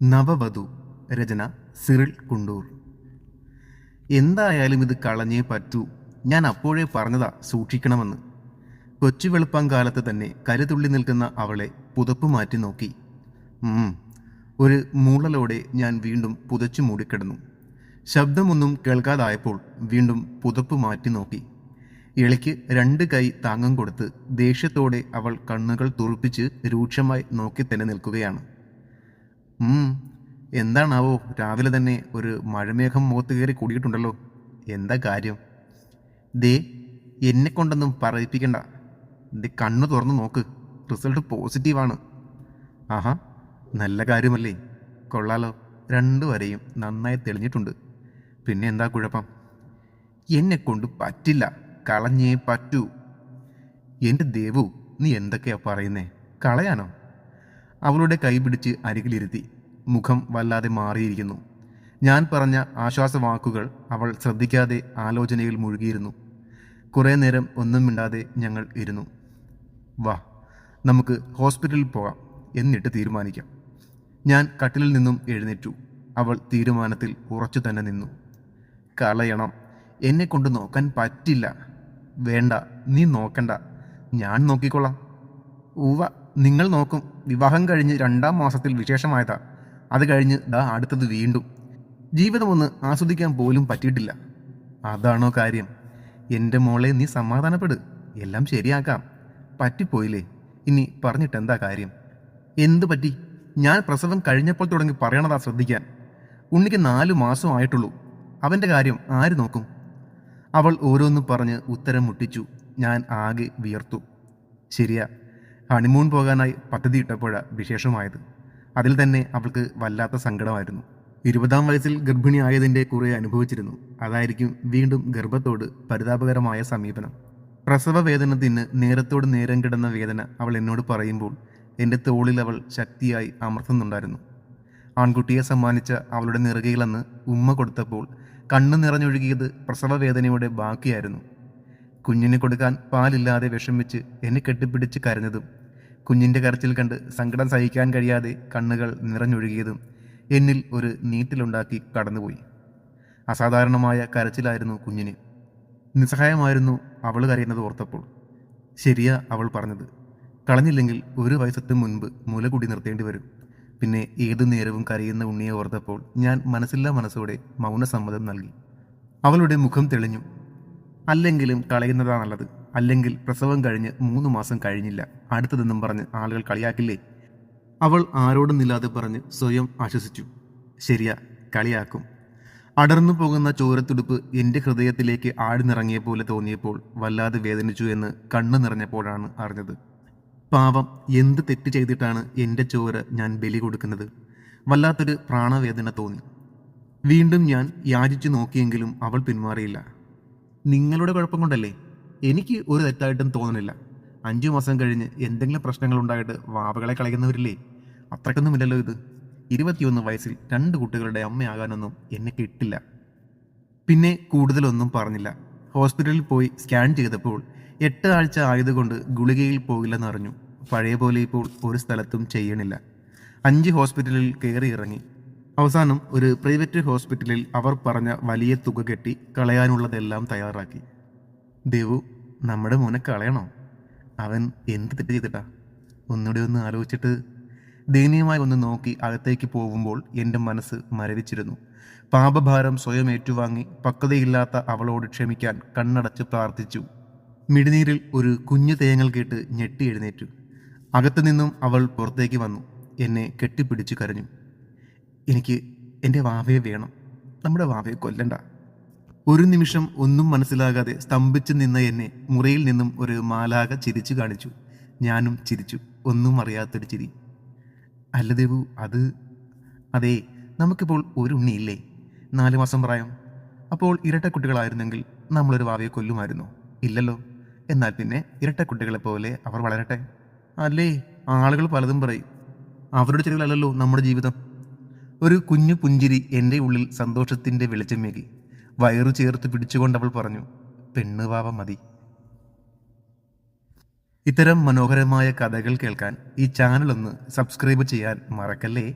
നവവധു രചന Cyril Kundoor. എന്തായാലും ഇത് കളഞ്ഞേ പറ്റൂ. ഞാൻ അപ്പോഴേ പറഞ്ഞതാ സൂക്ഷിക്കണമെന്ന്. കൊച്ചു വെളുപ്പം കാലത്ത് തന്നെ കരുതുള്ളി നിൽക്കുന്ന അവളെ പുതപ്പ് മാറ്റി നോക്കി. ഒരു മൂളലോടെ ഞാൻ വീണ്ടും പുതച്ചു മൂടിക്കിടന്നു. ശബ്ദമൊന്നും കേൾക്കാതായപ്പോൾ വീണ്ടും പുതപ്പ് മാറ്റി നോക്കി. ഇളയ്ക്ക് രണ്ട് കൈ താങ്ങം കൊടുത്ത് ദേഷ്യത്തോടെ അവൾ കണ്ണുകൾ തുറപ്പിച്ച് രൂക്ഷമായി നോക്കി തന്നെ നിൽക്കുകയാണ്. എന്താണാവോ? രാവിലെ തന്നെ ഒരു മഴമേഘം മുഖത്ത് കയറി കൂടിയിട്ടുണ്ടല്ലോ. എന്താ കാര്യം? ദേ എന്നെ കൊണ്ടൊന്നും പറയിപ്പിക്കണ്ട. ദേ കണ്ണു തുറന്ന് നോക്ക്. റിസൾട്ട് പോസിറ്റീവാണ്. ആഹാ നല്ല കാര്യമല്ലേ? കൊള്ളാലോ. രണ്ടുവരെയും നന്നായി തെളിഞ്ഞിട്ടുണ്ട്. പിന്നെ എന്താ കുഴപ്പം? എന്നെ കൊണ്ട് പറ്റില്ല. കളഞ്ഞേ പറ്റൂ. എന്റെ ദേവു നീ എന്തൊക്കെയാ പറയുന്നേ? കളയാനോ? അവളുടെ കൈ പിടിച്ച് അരികിലിരുത്തി. മുഖം വല്ലാതെ മാറിയിരിക്കുന്നു. ഞാൻ പറഞ്ഞ ആശ്വാസവാക്കുകൾ അവൾ ശ്രദ്ധിക്കാതെ ആലോചനയിൽ മുഴുകിയിരുന്നു. കുറേ നേരം ഒന്നും മിണ്ടാതെ ഞങ്ങൾ ഇരുന്നു. വാ നമുക്ക് ഹോസ്പിറ്റലിൽ പോകാം എന്നിട്ട് തീരുമാനിക്കാം. ഞാൻ കട്ടിലിൽ നിന്നും എഴുന്നേറ്റു. അവൾ തീരുമാനത്തിൽ ഉറച്ചു തന്നെ നിന്നു. കളയണം. എന്നെ കൊണ്ട് നോക്കാൻ പറ്റില്ല. വേണ്ട. നീ നോക്കണ്ട. ഞാൻ നോക്കിക്കൊള്ളാം ഉവ്വ. നിങ്ങൾ നോക്കും വിവാഹം കഴിഞ്ഞ് രണ്ടാം മാസത്തിൽ വിശേഷമായതാ. അത് കഴിഞ്ഞ് ദാ അടുത്തത് വീണ്ടും. ജീവിതമൊന്ന് ആസ്വദിക്കാൻ പോലും പറ്റിയിട്ടില്ല. അതാണോ കാര്യം. എന്റെ മോളെ നീ സമാധാനപ്പെട്. എല്ലാം ശരിയാക്കാം. പറ്റിപ്പോയില്ലേ? ഇനി പറഞ്ഞിട്ട് എന്താ കാര്യം? എന്തു പറ്റി? ഞാൻ പ്രസവം കഴിഞ്ഞപ്പോൾ തുടങ്ങി പറയണതാ ശ്രദ്ധിക്കാൻ. ഉണ്ണിക്ക് നാലു മാസം ആയിട്ടുള്ളൂ. അവന്റെ കാര്യം ആര് നോക്കും? അവൾ ഓരോന്നും പറഞ്ഞ് ഉത്തരം മുട്ടിച്ചു. ഞാൻ ആകെ വിയർത്തു. ശരിയാ. ഹണിമൂൺ പോകാനായി പദ്ധതി ഇട്ടപ്പോഴ വിശേഷമായത്. അതിൽ തന്നെ അവൾക്ക് വല്ലാത്ത സങ്കടമായിരുന്നു. ഇരുപതാം വയസ്സിൽ ഗർഭിണിയായതിന്റെ കുറെ അനുഭവിച്ചിരുന്നു. അതായിരിക്കും വീണ്ടും ഗർഭത്തോട് പരിതാപകരമായ സമീപനം. പ്രസവ വേദനത്തിന് നേരത്തോട് നേരം കിടന്ന വേദന അവൾ എന്നോട് പറയുമ്പോൾ എന്റെ തോളിൽ അവൾ ശക്തിയായി അമർത്തുന്നുണ്ടായിരുന്നു. ആൺകുട്ടിയെ സമ്മാനിച്ച അവളുടെ നിറകയിലെന്ന് ഉമ്മ കൊടുത്തപ്പോൾ കണ്ണു നിറഞ്ഞൊഴുകിയത് പ്രസവ വേദനയുടെ ബാക്കിയായിരുന്നു. കുഞ്ഞിന് കൊടുക്കാൻ പാലില്ലാതെ വിഷമിച്ച് എന്നെ കെട്ടിപ്പിടിച്ച് കരഞ്ഞതും കുഞ്ഞിന്റെ കരച്ചിൽ കണ്ട് സങ്കടം സഹിക്കാൻ കഴിയാതെ കണ്ണുകൾ നിറഞ്ഞൊഴുകിയതും എന്നിൽ ഒരു നീറ്റിലുണ്ടാക്കി കടന്നുപോയി. അസാധാരണമായ കരച്ചിലായിരുന്നു കുഞ്ഞിന്. നിസ്സഹായമായിരുന്നു അവൾ കരയുന്നത് ഓർത്തപ്പോൾ. ശരിയാ അവൾ പറഞ്ഞത്. കളഞ്ഞില്ലെങ്കിൽ ഒരു വയസ്സത്തിന് മുൻപ് മുല കൂടി നിർത്തേണ്ടി വരും. പിന്നെ ഏതു നേരവും കരയുന്ന ഉണ്ണിയെ ഓർത്തപ്പോൾ ഞാൻ മനസ്സില്ലാ മനസ്സോടെ മൗനസമ്മതം നൽകി. അവളുടെ മുഖം തെളിഞ്ഞു. അല്ലെങ്കിലും കളയുന്നതാ നല്ലത്. അല്ലെങ്കിൽ പ്രസവം കഴിഞ്ഞ് മൂന്ന് മാസം കഴിഞ്ഞില്ല. അടുത്തതെന്നും പറഞ്ഞ് ആളുകൾ കളിയാക്കില്ലേ? അവൾ ആരോടും നില്ലാതെ പറഞ്ഞ് സ്വയം ആശ്വസിച്ചു. ശരിയാ കളിയാക്കും. അടർന്നു പോകുന്ന ചോരത്തുടുപ്പ് എന്റെ ഹൃദയത്തിലേക്ക് ആഴ്ന്നിറങ്ങിയ പോലെ തോന്നിയപ്പോൾ വല്ലാതെ വേദനിച്ചു എന്ന് കണ്ണു നിറഞ്ഞപ്പോഴാണ് അറിഞ്ഞത്. പാവം എന്ത് തെറ്റ് ചെയ്തിട്ടാണ് എന്റെ ചോര ഞാൻ ബലി കൊടുക്കുന്നത്? വല്ലാത്തൊരു പ്രാണവേദന തോന്നി. വീണ്ടും ഞാൻ യാചിച്ചു നോക്കിയെങ്കിലും അവൾ പിന്മാറിയില്ല. നിങ്ങളുടെ കുഴപ്പം കൊണ്ടല്ലേ? എനിക്ക് ഒരു തെറ്റായിട്ടും തോന്നുന്നില്ല. അഞ്ചു മാസം കഴിഞ്ഞ് എന്തെങ്കിലും പ്രശ്നങ്ങൾ ഉണ്ടായിട്ട് വാവകളെ കളയുന്നവരില്ലേ? അത്രക്കൊന്നുമില്ലല്ലോ ഇത്. ഇരുപത്തിയൊന്ന് വയസ്സിൽ രണ്ട് കുട്ടികളുടെ അമ്മയാകാനൊന്നും എന്നെ കിട്ടില്ല. പിന്നെ കൂടുതലൊന്നും പറഞ്ഞില്ല. ഹോസ്പിറ്റലിൽ പോയി സ്കാൻ ചെയ്തപ്പോൾ എട്ട് ആഴ്ച ആയതുകൊണ്ട് ഗുളികയിൽ പോകില്ലെന്ന് അറിഞ്ഞു. പഴയ പോലെ ഇപ്പോൾ ഒരു സ്ഥലത്തും ചെയ്യണില്ല. അഞ്ച് ഹോസ്പിറ്റലിൽ കയറി ഇറങ്ങി. അവസാനം ഒരു പ്രൈവറ്റ് ഹോസ്പിറ്റലിൽ അവർ പറഞ്ഞ വലിയ തുക കെട്ടി കളയാനുള്ളതെല്ലാം തയ്യാറാക്കി. ദേവു നമ്മുടെ മോനെ കളയണോ? അവൻ എന്ത് തെറ്റ് ചെയ്തിട്ടാ? ഒന്നുകൂടി ഒന്ന് ആലോചിച്ചിട്ട്. ദയനീയമായി ഒന്ന് നോക്കി അകത്തേക്ക് പോകുമ്പോൾ എന്റെ മനസ്സ് മരവിച്ചിരുന്നു. പാപഭാരം സ്വയം ഏറ്റുവാങ്ങി പക്വതയില്ലാത്ത അവളോട് ക്ഷമിക്കാൻ കണ്ണടച്ച് പ്രാർത്ഥിച്ചു. മിടിനീരിൽ ഒരു കുഞ്ഞു തേങ്ങൽ കേട്ട് ഞെട്ടി എഴുന്നേറ്റു. അകത്തു നിന്നും അവൾ പുറത്തേക്ക് വന്നു. എന്നെ കെട്ടിപ്പിടിച്ചു കരഞ്ഞു. എനിക്ക് എന്റെ വാവയെ വേണം. നമ്മുടെ വാവയെ കൊല്ലണ്ട. ഒരു നിമിഷം ഒന്നും മനസ്സിലാകാതെ സ്തംഭിച്ചു നിന്ന എന്നെ മുറിയിൽ നിന്നും ഒരു മാലാക ചിരിച്ചു കാണിച്ചു. ഞാനും ചിരിച്ചു. ഒന്നും അറിയാത്തൊരു ചിരി. അല്ല ദേവു അത് അതെ നമുക്കിപ്പോൾ ഒരു ഉണ്ണിയില്ലേ? നാല് മാസം പ്രായം. അപ്പോൾ ഇരട്ട കുട്ടികളായിരുന്നെങ്കിൽ നമ്മളൊരു വാവയെ കൊല്ലുമായിരുന്നു? ഇല്ലല്ലോ. എന്നാൽ പിന്നെ ഇരട്ട കുട്ടികളെ പോലെ അവർ വളരട്ടെ. അല്ലേ ആളുകൾ പലതും പറയും. അവരുടെ ചെടികളല്ലല്ലോ നമ്മുടെ ജീവിതം. ഒരു കുഞ്ഞു പുഞ്ചിരി എന്റെ ഉള്ളിൽ സന്തോഷത്തിന്റെ വെളിച്ചമേകി. വയറു ചേർത്ത് പിടിച്ചുകൊണ്ട് അവൾ പറഞ്ഞു പെണ്ണുവാവ മതി. ഇത്തരം മനോഹരമായ കഥകൾ കേൾക്കാൻ ഈ ചാനലൊന്ന് സബ്സ്ക്രൈബ് ചെയ്യാൻ മറക്കല്ലേ?